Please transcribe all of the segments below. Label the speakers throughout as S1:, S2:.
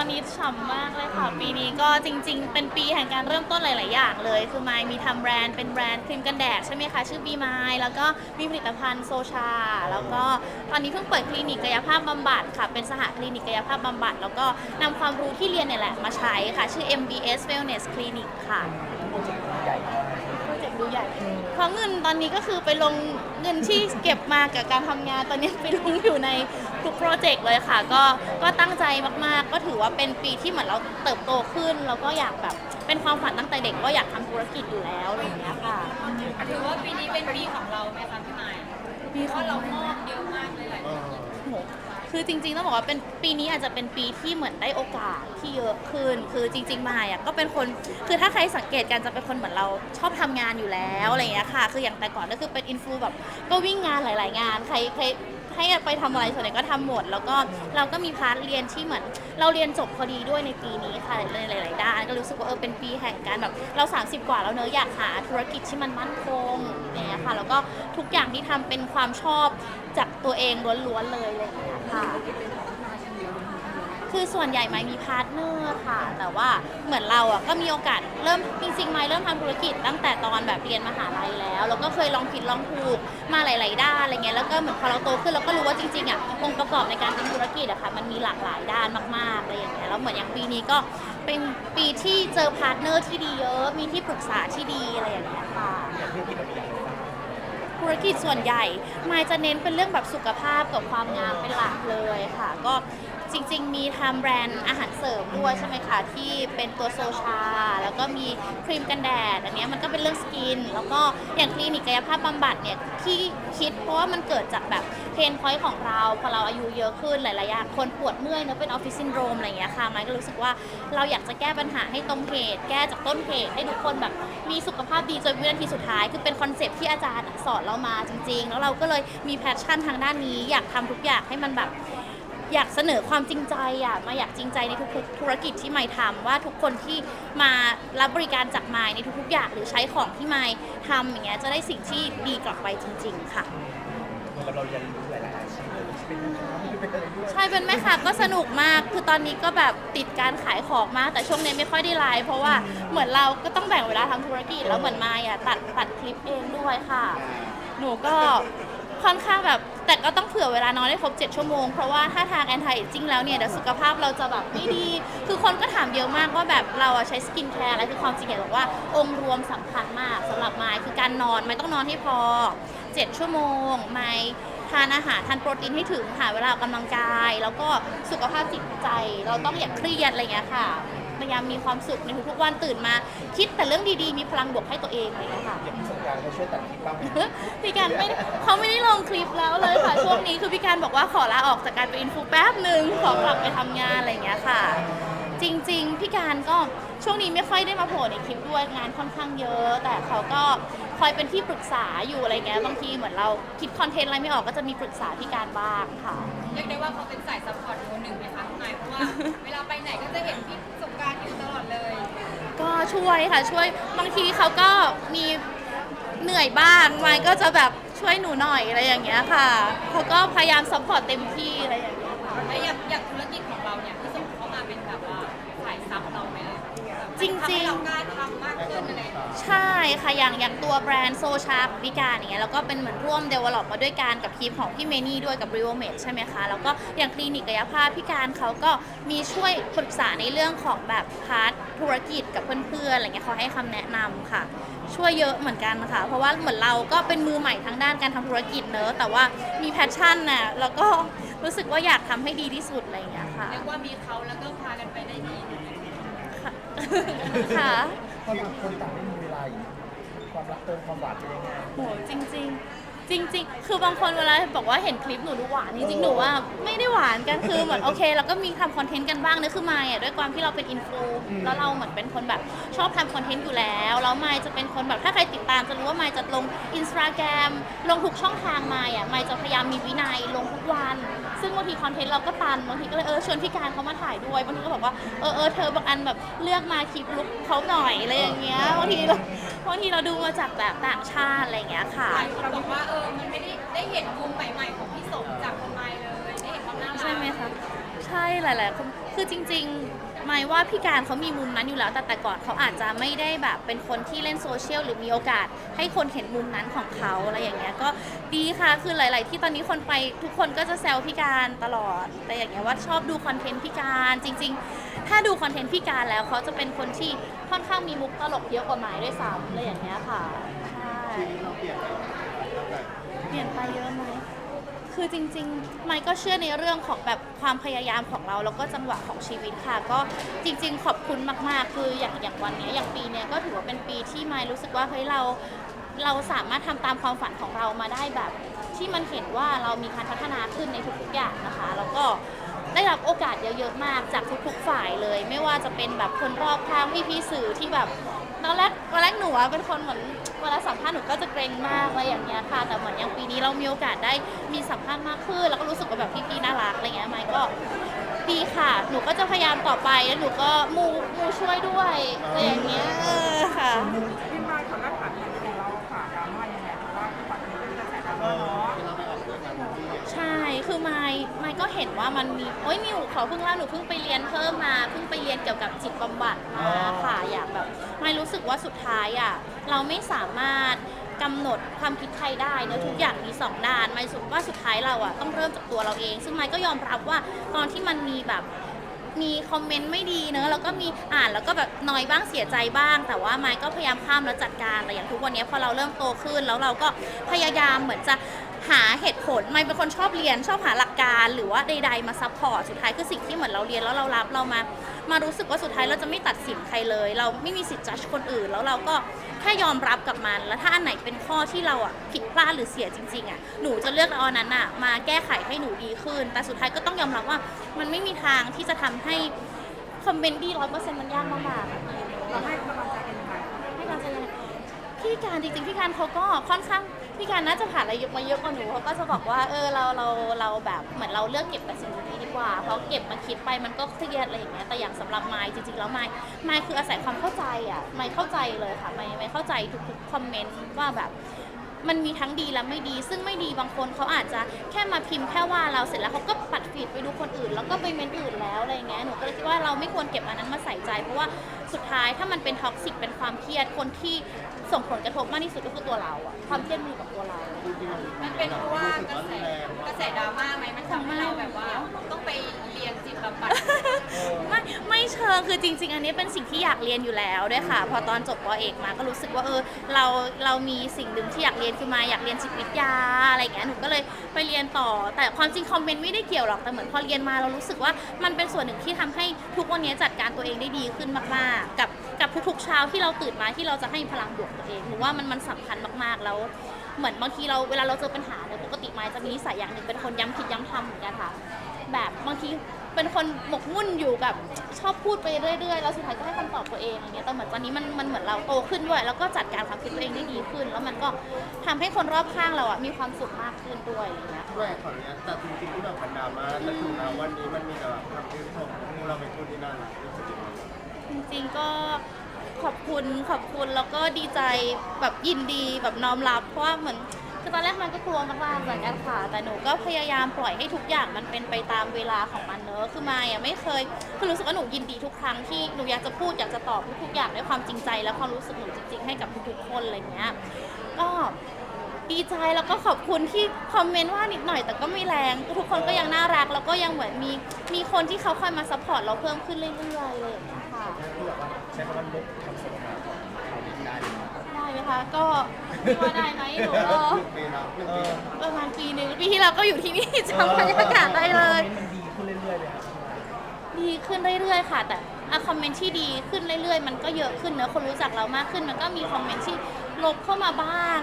S1: อนนี้ฉ่ำมากเลยค่ะ ปีนี้ก็จริง ๆ เป็นปีแห่งการเริ่มต้นหลาย ๆ อย่างเลย คือไมายมีทำแบรนด์เป็นแบรนด์ครีมกันแดดใช่ไหมคะ ชื่อบีไมแล้วก็มีผลิตภัณฑ์โซชา แล้วก็ตอนนี้เพิ่งเปิดคลินิกกายภาพบำบัดค่ะ เป็นสหคลินิกกายภาพบำบัด แล้วก็นำความรู้ที่เรียนเนี่ยแหละมาใช้ค่ะ ชื่อ MBS Wellness Clinic ค่ะ
S2: โปรเจกต์ใหญ่มาก
S1: ดูใหญ่ เพราะเงินตอนนี้ก็คือไปลงเงินที่เก็บมากับการทำงานตอนนี้ไปลงอยู่ในทุกโปรเจกต์เลยค่ะ ก็ก็ตั้งใจมากๆ ก็ถือว่าเป็นปีที่เหมือนเราเติบโตขึ้นแล้วก็อยากแบบเป็นความฝันตั้งแต่เด็กว่าอยากทำธุรกิจอยู่แล้วอะไรอย่างเงี้ยค่ะ
S3: ถือว่าปีนี้เป็นปีของเราไหมคะพี่ไมค์
S1: ปี
S3: เพ
S1: ขอ
S3: ราะ
S1: ง
S3: เรามอบเยอะมากเลยหลาย
S2: เออ
S1: โห คือจริงๆต้องบอกว่าเป็นปีนี้อาจจะเป็นปีที่เหมือนได้โอกาสที่เยอะขึ้น คือจริงๆมาอะก็เป็นคนคือถ้าใครสังเกตกันจะเป็นคนเหมือนเราชอบทำงานอยู่แล้วอะไรอย่างเงี้ยค่ะ คืออย่างแต่ก่อนก็คือเป็นอินฟลูแบบก็วิ่งงานหลาย ๆ งาน ใครใครให้ไปทำอะไรส่วนใหญ่ก็ทำหมด แล้วก็เราก็มีพาร์ทเรียนที่เหมือน เราเรียนจบพอดีด้วยในปีนี้ค่ะในหลาย ๆ ด้านก็รู้สึกว่าเออเป็นปีแห่งการแบบเรา 30 กว่าแล้วเนอะอยากหาธุรกิจที่มันมั่นคงอย่างเงี้ยค่ะแล้วก็ทุกอย่างที่ทำเป็นความชอบจาก ตัวเองล้วนๆเลยอะไรอย่างเลยค่ะ คือส่วนใหญ่ไม่มีพาร์ทเนอร์ค่ะ แต่ว่าเหมือนเราอะก็มีโอกาสเริ่มจริงๆไม่เริ่มทำธุรกิจตั้งแต่ตอนแบบเรียนมหาลัยแล้วแล้วก็เคยลองผิดลองถูกมาหลาย ๆ ด้านอะไรเงี้ยแล้วก็เหมือนพอเราโตขึ้นเราก็รู้ว่าจริงๆอะองค์ประกอบในการเป็นธุรกิจอะค่ะมันมีหลากหลายด้านมากๆอะไรอย่างเงี้ยแล้วเหมือนอย่างปีนี้ก็เป็นปีที่เจอพาร์ทเนอร์ที่ดีเยอะมีที่ปรึกษาที่ดีอะไรอย่างเงี้ยค่ะ
S2: อย่างที่พี่กับอย่างไรบ้าง
S1: ธุรกิจส่วนใหญ่มายจะเน้นเป็นเรื่องแบบสุขภาพกับความงามเป็นหลักเลยค่ะ ก็จริง ๆ มีทำแบรนด์อาหารเสริมด้วยใช่ไหมคะที่เป็นตัวโซชา แล้วก็มีครีมกันแดดอันนี้มันก็เป็นเรื่องสกิน แล้วก็อย่างคลินิกกายภาพบำบัดเนี่ยที่คิดเพราะว่ามันเกิดจากแบบ นพอยต์ของเราพอเราอายุเยอะขึ้นหลายๆอย่างคนปวดเมื่อยเนอะเป็นออฟฟิศซินโดรมอะไรอย่างเงี้ยค่ะไมายก็รู้สึกว่าเราอยากจะแก้ปัญหาให้ตรงเหตุ แก้จากต้นเหตุให้ทุกคนแบบมีสุขภาพดีจนวินาทีสุดท้าย คือเป็นคอนเซปต์ที่อาจารย์สอนเรามาจริง ๆ แล้วเราก็เลยมีแพชชั่นทางด้านนี้ อยากทำทุกอย่างให้มันแบบ อยากเสนอความจริงใจอะมาอยากจริงใจในทุกๆธุรกิจที่ไม่ทำว่าทุกคนที่มารับบริการจากไมในทุกๆอย่างหรือใช้ของที่ไมทำอย่างเงี้ยจะได้สิ่งที่ดีกลับไปจริง ๆ ค่ะ
S2: มือนกับเราเรียนรู้หลายๆอาชีพเลยเป็นค้าเป็นอะไรด้วย
S1: ใช่เป็นแม่ค้าก็สนุกมาก คือตอนนี้ก็แบบติดการขายของมาก แต่ช่วงนี้ไม่ค่อยได้ไลฟ์เพราะว่าเหมือนเราก็ต้องแบ่งเวลาทำธุรกิจ แล้วเหมือนมายอะตัดตัดคลิปเองด้วยค่ะ หนูก็ค่อนข้างแบบ แต่ก็ต้องเผื่อเวลานอนให้ครบ 7 ชั่วโมง เพราะว่าถ้าทางแอนตี้จริงแล้วเนี่ยเดี๋ยวสุขภาพเราจะแบบไม่ดี คือคนก็ถามเยอะมากว่าแบบเราอะใช้สกินแคร์อะไรคือความจริงอยากบอกว่าองค์รวมสำคัญมากสำหรับมค์คือการนอนไม่ต้องนอนให้พอ 7 ชั่วโมง ไม่ทานอาหารทานโปรตีนให้ถึงหาเวลาออกกำลังกาย แล้วก็สุขภาพจิตใจ เราต้องอย่าเครียดอะไรอย่างเงี้ยค่ะ พยายามมีความสุขในทุกๆวันตื่นมา คิดแต่เรื่องดีๆ มีพลังบวกให้ตัวเองอะไรอย่างเงี้ยค่ะ
S2: อย่างพี่สงกรารเขาช่วยตัดคลิปบ้างไหม
S1: พี่การไม่เขาไม่ได้ลงคลิปแล้วเลยค่ะ ช่วงนี้คือพี่การบอกว่าขอลาออกจากการเป็นอินฟูแป๊บหนึ่งขอกลับไปทำงานอะไรอย่างเงี้ยค่ะ จริง ๆ พี่การก็ช่วงนี้ไม่ค่อยได้มาโผล่ในคลิปด้วยงานค่อนข้างเยอะ แต่เขาก็ คอยเป็นที่ปรึกษาอยู่อะไรเงี้ยบางทีเหมือนเราคิดคอนเทนต์อะไรไม่ออกก็จะมีปรึกษาพี่การบ้างค่ะ
S3: เรียกได้ว่าเขาเป็นสายซัพพอร์ตคนหนึ่งไหมคะพี่ไมค์เพราะว่าเวลาไปไหนก็จะเห็นพี่สงกรารอยู่ตลอดเลย
S1: ก็ช่วยค่ะช่วยบางทีเขาก็มีเหนื่อยบ้างมายก็จะแบบช่วยหนูหน่อยอะไรอย่างเงี้ยค่ะเขาก็พยายามซัพพอร์ตเต็มที่อะไรอย่างเงี้ยค่ะ
S3: แล้วอย่างอย่างธุรกิจของเราเนี่ยพี่สมเขามาเป็นแบบว่าสายซับเราไหมเลย
S1: จริงๆ
S3: ทำให้เรากล้าทำมากขึ้นอะไรอย่างเงี้ย
S1: ใช่ค่ะอย่างอย่างตัวแบรนด์โซชาร์พิการอย่างเงี้ยแล้วก็เป็นเหมือนร่วมเดเวล็อปมาด้วยกันกับทีมของพี่เมนี่ด้วยกับ r e v o m e d ใช่ไหมคะ แล้วก็อย่างคลินิกกายภาพพิการเขาก็มีช่วยปรึกษาในเรื่องของแบบพาร์ทธุรกิจกับเพื่อนๆอะไรเงี้ยเขาให้คำแนะนำค่ะ ช่วยเยอะเหมือนกันค่ะ เพราะว่าเหมือนเราก็เป็นมือใหม่ทางด้านการทำธุรกิจเนอะแต่ว่ามีแพชชั่นน่ะแล้วก็รู้สึกว่าอยากทำให้ดีที่สุดอะไรอย่างเงี้ยค่ะ
S3: เรียกว่ามีเขาแล้วก็พากันไปได้ดี
S1: ค่ะค่ะ
S2: เพราะต่างคนต่างไม่มีเวลาอยู่ความรักเติมความหวานเป็นยังไง
S1: โหจริงๆ จริง ๆ คือบางคนเวลาบอกว่าเห็นคลิปหนูดูหวานจริงๆหนูว่าไม่ได้หวานกันคือเหมือนโอเคเราก็มีทำคอนเทนต์กันบ้างนะคือมายอะด้วยความที่เราเป็นอินฟูแล้วเราเหมือนเป็นคนแบบชอบทำคอนเทนต์อยู่แล้วแล้วมายจะเป็นคนแบบถ้าใครติดตามจะรู้ว่ามายจะลงอินสตาแกรมลงทุกช่องทางมายอะมายจะพยายามมีวินัยลงทุกวัน ซึ่งบางทีคอนเทนต์เราก็ตันบางทีก็เลยเออชวนพี่การเขามาถ่ายด้วยบางทีก็บอกว่าเออเออเธอบางอันแบบเลือกมาคลิปลุกเขาหน่อยอะไรอย่างเงี้ยบางทีเราบางทีเราดูมาจากแบบต่างชาติอะไรอย่างเงี้ยค่ะ
S3: หลายคนบอกว่าเออ มันไม่ได้ได้เห็นมุมใหม่ๆของพี่สมจากคนไมค์เลยได้เห็นความน่ารัก
S1: ใช่ไหมคะใใช่หลายๆคนคือจริงๆหมายว่าพี่การเขามีมุมนั้นอยู่แล้ว แต่แต่ก่อนเขาอาจจะไม่ได้แบบเป็นคนที่เล่นโซเชียลหรือมีโอกาส ให้คนเห็นมุมนั้นของเขาอะไรอย่างเงี้ยก็ดีค่ะคือหลาย ๆ ที่ตอนนี้คนไปทุกคนก็จะแซวพี่การตลอด แต่อย่างเงี้ยว่าชอบดูคอนเทนต์พี่การจริง ๆ ถ้าดูคอนเทนต์พี่การแล้วเขาจะเป็นคนที่ค่อนข้างมีมุกตลกเยอะกว่าหมายด้วยซ้ำอะไรอย่างเงี้ยค่ะใช่
S4: ชีวิตเราเปลี่ยนไป
S1: เปลี่ยนไปเยอะไหมคือจริงๆไมค์ก็เชื่อในเรื่องของแบบความพยายามของเราแล้วก็จังหวะของชีวิตค่ะ ก็จริง ๆ ขอบคุณมากๆ คืออย่างอย่างวันนี้อย่างปีเนี้ยก็ถือว่าเป็นปีที่ไมค์รู้สึกว่าเฮ้ยเราเราสามารถทำตามความฝันของเรามาได้แบบ ที่มันเห็นว่าเรามีการพัฒนาขึ้นในทุกๆอย่างนะคะ แล้วก็ ได้รับโอกาสเยอะๆมากจากทุกๆฝ่ายเลย ไม่ว่าจะเป็นแบบคนรอบข้างพี่ๆสื่อที่แบบตอนแรกตอนแรกหนูอะเป็นคนเหมือนเวลาสัมภาษณ์หนูก็จะเกรงมากอะไรอย่างเงี้ยค่ะ แต่เหมือนอย่างปีนี้เรามีโอกาสได้มีสัมภาษณ์มากขึ้น แล้วก็รู้สึกว่าแบบพี่ๆน่ารักอะไรเงี้ยไหมก็ดีค่ะ หนูก็จะพยายามต่อไปแล้วหนูก็มูมูช่วยด้วยอะไรอย่างเงี้ยเออค่ะ ห็นว่ามันมีโอ้ยมิวขอเพิ่งเล่าหนูเพิ่งไปเรียนเพิ่มมาเพิ่งไปเรียนเกี่ยวกับจิตบำบัดมาค่ะอยากแบบไมค์รู้สึกว่าสุดท้ายอะเราไม่สามารถกำหนดความคิดใครได้เนอะทุกอย่างมีสองด้านไมค์รู้สึกว่าสุดท้ายเราอะต้องเริ่มจากตัวเราเอง ซึ่งไมค์ก็ยอมรับว่าตอนที่มันมีแบบ มีคอมเมนต์ไม่ดีเนอะแล้วก็มีอ่านแล้วก็แบบน้อยบ้างเสียใจบ้าง แต่ว่าไมค์ก็พยายามข้ามแล้วจัดการแต่อย่างทุกวันนี้พอเราเริ่มโตขึ้นแล้วเราก็พยายามเหมือนจะ หาเหตุผลไมค์เป็นคนชอบเรียนชอบหาหลักการหรือว่าใด ๆ มาซัพพอร์ตสุดท้ายคือสิ่งที่เหมือนเราเรียนแล้วเรารับเรามา มารู้สึกว่าสุดท้ายเราจะไม่ตัดสินใครเลย เราไม่มีสิทธิ์จัดคนอื่น แล้วเราก็แค่ยอมรับกับมัน แล้วถ้าอันไหนเป็นข้อที่เราอะผิดพลาดหรือเสียจริงๆอะหนูจะเลือกเอาอันนั้นอะมาแก้ไขให้หนูดีขึ้น แต่สุดท้ายก็ต้องยอมรับว่ามันไม่มีทางที่จะทำให้คอมเมนต์ดีร้อยเปอร์เซ็นต์มันยากมากๆอะ
S5: เราให้กำลังใจกันยังไง
S1: ให้การแสดงพี่การจริงๆพี่การเขาก็ค่อนข้าง พี่การน่าจะผ่านอะไรมาเยอะกว่าหนูเขาก็จะบอกว่าเออเราเราเราแบบเหมือนเราเลือกเก็บแต่สิ่งดีๆดีกว่า เพราะเก็บมาคิดไปมันก็เครียดอะไรอย่างเงี้ยแต่อย่างสำหรับไมค์จริงๆแล้วไมค์ไมค์คืออาศัยความเข้าใจอะไมค์เข้าใจเลยค่ะไมค์ไมค์เข้าใจทุกๆคอมเมนต์ว่าแบบ มันมีทั้งดีและไม่ดี ซึ่งไม่ดีบางคนเขาอาจจะแค่มาพิมพ์แค่ว่าเราเสร็จแล้วเขาก็ปัดฟีดไปดูคนอื่น แล้วก็ไปเมนอื่นแล้วอะไรเงี้ยหนูก็เลยคิดว่าเราไม่ควรเก็บอันนั้นมาใส่ใจ เพราะว่าสุดท้ายถ้ามันเป็นท็อกซิกเป็นความเครียดคนที่ส่งผลกระทบมากที่สุดก็คือตัวเราอะความเครียดมีกับตัวเรา
S3: มันเป็นเพราะว่ากระแสกระแสดราม่าไหมมันทำให้เราแบบว่าต้องไปเรียนจิตบำบัด
S1: ไม่ไม่เชิงคือจริง ๆ อันนี้เป็นสิ่งที่อยากเรียนอยู่แล้วด้วยค่ะ พอตอนจบปอเอกมาก็รู้สึกว่าเออเราเรามีสิ่งหนึ่งที่อยากเรียนคือมาอยากเรียนจิตวิทยาอะไรอย่างเงี้ยหนูก็เลยไปเรียนต่อ แต่ความจริงคอมเมนต์ไม่ได้เกี่ยวหรอกแต่เหมือนพอเรียนมาเรารู้สึกว่ามันเป็นส่วนหนึ่งที่ทำให้ทุกวันนี้จัดการตัวเองได้ดีขึ้นมากๆ กับกับทุกๆเช้าที่เราตื่นมาที่เราจะให้พลังบวกตัวเองหนูว่ามันมันสำคัญมากๆแล้ว เหมือนบางทีเราเวลาเราเจอปัญหาเนี่ยปกติไม้จะมีนิสัยอย่างหนึ่งเป็นคนย้ำคิดย้ำทำเหมือนกันค่ะ แบบบางที เป็นคนหมกมุ่นอยู่กับชอบพูดไปเรื่อยๆ แล้วสุดท้ายก็ให้คำตอบตัวเองอย่างเงี้ยแต่เหมือนตอนนี้มันมันเหมือนเราโตขึ้นด้วย แล้วก็จัดการความคิดตัวเองได้ดีขึ้น แล้วมันก็ทำให้คนรอบข้างเราอะมีความสุขมากขึ้นด้วยอย่างเงี้ย
S4: ด้วยขออนุญาตแต่จริงๆที่แบบบรรดามาแล้วถึงนะวันนี้มันมีแต่แบบคำชื่นชมที่เราเป็นคนที่น่ารักรู้สึกยังไงบ้าง
S1: จริงๆก็ขอบคุณขอบคุณแล้วก็ดีใจแบบยินดีแบบน้อมรับ เพราะว่าเหมือน คือตอนแรกมันก็กลัวมากๆเหมือนกันค่ะ แต่หนูก็พยายามปล่อยให้ทุกอย่างมันเป็นไปตามเวลาของมันเนอะคือมายอะไม่เคยคือรู้สึกว่าหนูยินดีทุกครั้งที่หนูอยากจะพูดอยากจะตอบทุกๆอย่างด้วยความจริงใจและความรู้สึกหนูจริงๆให้กับทุกๆคนอะไรเงี้ยก็ดีใจแล้วก็ขอบคุณที่คอมเมนต์ว่านิดหน่อยแต่ก็ไม่แรงทุกคนก็ยังน่ารักแล้วก็ยังเหมือนมีมีคนที่เขาคอยมาซัพพอร์ตเราเพิ่มขึ้นเรื่อยๆเลยค่ะ
S2: ใช้คำว่าลบคำสน
S1: ก็คิดว่าได้ไหมหนูก็
S4: หนึ่งปีนะหนึ่ง
S2: เอ
S4: ปี
S2: อ
S1: ประมาณปีหนึ่งปีที่แล้วก็อยู่ที่นี่ จำบรรยากาศได้เลย
S2: มันดีขึ้นเรื่อยๆเลยครับ
S1: ดีขึ้นเรื่อยๆ ค่ะ แต่อะคอมเมนต์ที่ดีขึ้นเรื่อยๆ มันก็เยอะขึ้นเนอะคนรู้จักเรามากขึ้น มันก็มีคอมเมนต์ที่ลบเข้ามาบ้าง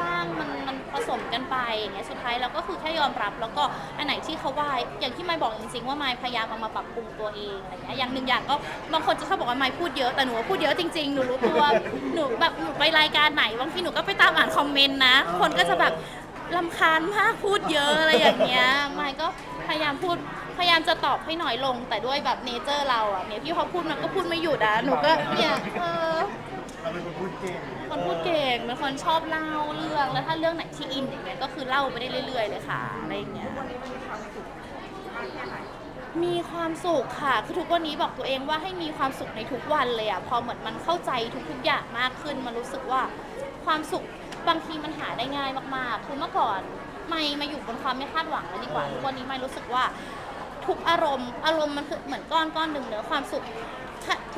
S1: บ้างมันมัน ผสมกันไปอย่างเงี้ยสุดท้ายเราก็คือแค่ยอมรับ แล้วก็อันไหนที่เขาว่าอย่างที่ไม่บอกจริงๆว่าไม่พยายามเอามาปรับปรุงตัวเองอะไรเงี้ยอย่างหนึ่งอย่างก็บางคนจะชอบบอกว่าไม่พูดเยอะแต่หนูว่าพูดเยอะจริงๆหนูรู้ตัวหนูแบบหนูไปรายการไหนบางทีหนูก็ไปตามอ่านคอมเมนต์นะ คนก็จะแบบลำคาญมากพูดเยอะอะไรอย่างเงี้ยไม่ก็พยายามพูดพยายามจะตอบให้หน้อยลง แต่ด้วยแบบเนเจอร์เราอะเนี่ยพี่เขาพูดมันก็พูดไม่หยุดอะหนูก็เนี่ยเออ
S4: เราเป็นคนพูดเก่ง
S1: คนพูดเก่งเป็นคนชอบเล่าเรื่องแล้วถ้าเรื่องไหนที่อินอย่างเงี้ยก็คือเล่าไปได้เรื่อย ๆ เลยค่ะอะไรอย่างเงี้ย
S5: มีความสุขค่ะ
S1: คือทุกวันนี้บอกตัวเองว่าให้มีความสุขในทุกวันเลยอะพอเหมือนมันเข้าใจทุกๆอย่างมากขึ้น มันรู้สึกว่าความสุขบางทีมันหาได้ง่ายมากๆ คือเมื่อก่อนไม่มาอยู่บนความไม่คาดหวังแล้วดีกว่า ทุกวันนี้ไม่รู้สึกว่าทุกอารมณ์ อารมณ์มันคือเหมือนก้อนก้อนหนึ่งเนอะความสุข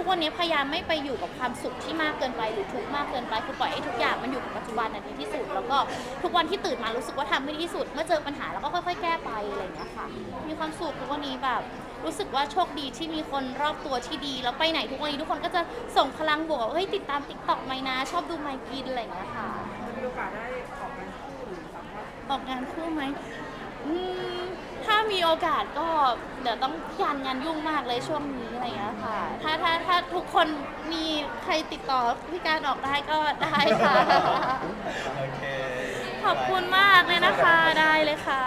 S1: กวันนี้พยายามไม่ไปอยู่กับความสุขที่มากเกินไปหรือทุกข์มากเกินไปคือปล่อยให้ทุกอย่างมันอยู่กับปัจจุบันน่ะดีที่สุด แล้วก็ทุกวันที่ตื่นมารู้สึกว่าทำไม่ดีที่สุด เมื่อเจอปัญหาแล้วก็ค่อย ๆ แก้ไปอะไรอย่างเงี้ยค่ะ มีความสุขทุกวันนี้แบบรู้สึกว่าโชคดีที่มีคนรอบตัวที่ดี แล้วไปไหนทุกวันนี้ทุกคนก็จะส่งพลังบวกว่าเฮ้ยติดตามติ๊กต็อกไหมนะ ชอบดูไมค์กินอะไรอย่างเงี้ยค่ะ
S5: มีโอกาสได้ออกงานคู่หรือสามารถ
S1: ออกงานคู่ไหมอืม ถ้ามีโอกาสก็เดี๋ยวต้องยานงานยุ่งมากเลยช่วงนี้อะไรอย่างเงี้ยค่ะ ถ้าถ้าถ้าทุกคนมีใครติดต่อพี่การออกได้ก็ได้ค่ะ
S2: โอเค
S1: ขอบคุณมากเลยนะคะได้เลยค่ะ